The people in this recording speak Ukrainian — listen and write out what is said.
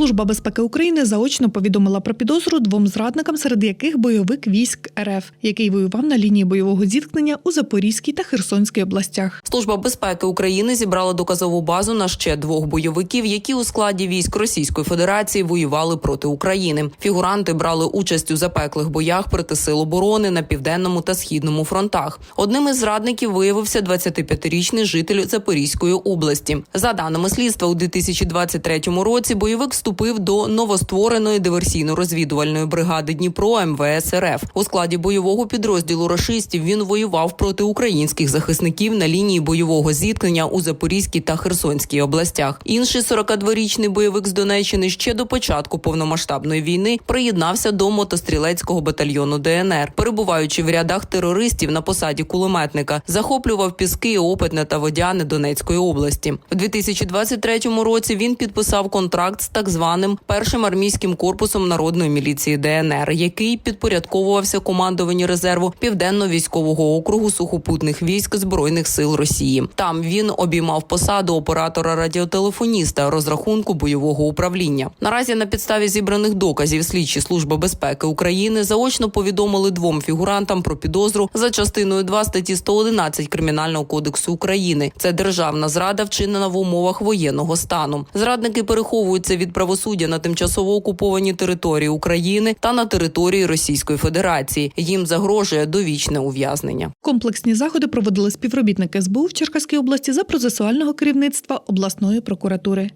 Служба безпеки України заочно повідомила про підозру двом зрадникам, серед яких бойовик військ РФ, який воював на лінії бойового зіткнення у Запорізькій та Херсонській областях. Служба безпеки України зібрала доказову базу на ще двох бойовиків, які у складі військ Російської Федерації воювали проти України. Фігуранти брали участь у запеклих боях проти сил оборони на південному та східному фронтах. Одним із зрадників виявився 25-річний житель Запорізької області. За даними слідства, у 2023 році бойовик вступив до новоствореної диверсійно-розвідувальної бригади Дніпро МВС РФ. У складі бойового підрозділу рашистів він воював проти українських захисників на лінії бойового зіткнення у Запорізькій та Херсонській областях. Інший 42-річний бойовик з Донеччини ще до початку повномасштабної війни приєднався до мотострілецького батальйону ДНР, перебуваючи в рядах терористів на посаді кулеметника, захоплював піски, опитне та водяне Донецької області. У 2023 році він підписав контракт з так званим першим армійським корпусом народної міліції ДНР, який підпорядковувався командуванню резерву південно-військового округу сухопутних військ збройних сил Росії. Там він обіймав посаду оператора радіотелефоніста розрахунку бойового управління. Наразі на підставі зібраних доказів слідчі служби безпеки України заочно повідомили двом фігурантам про підозру за частиною 2 статті 111 кримінального кодексу України. Це державна зрада, вчинена в умовах воєнного стану. Зрадники переховуються від правосуддя на тимчасово окупованій території України та на території Російської Федерації. Їм загрожує довічне ув'язнення. Комплексні заходи проводили співробітники СБУ в Черкаській області за процесуального керівництва обласної прокуратури.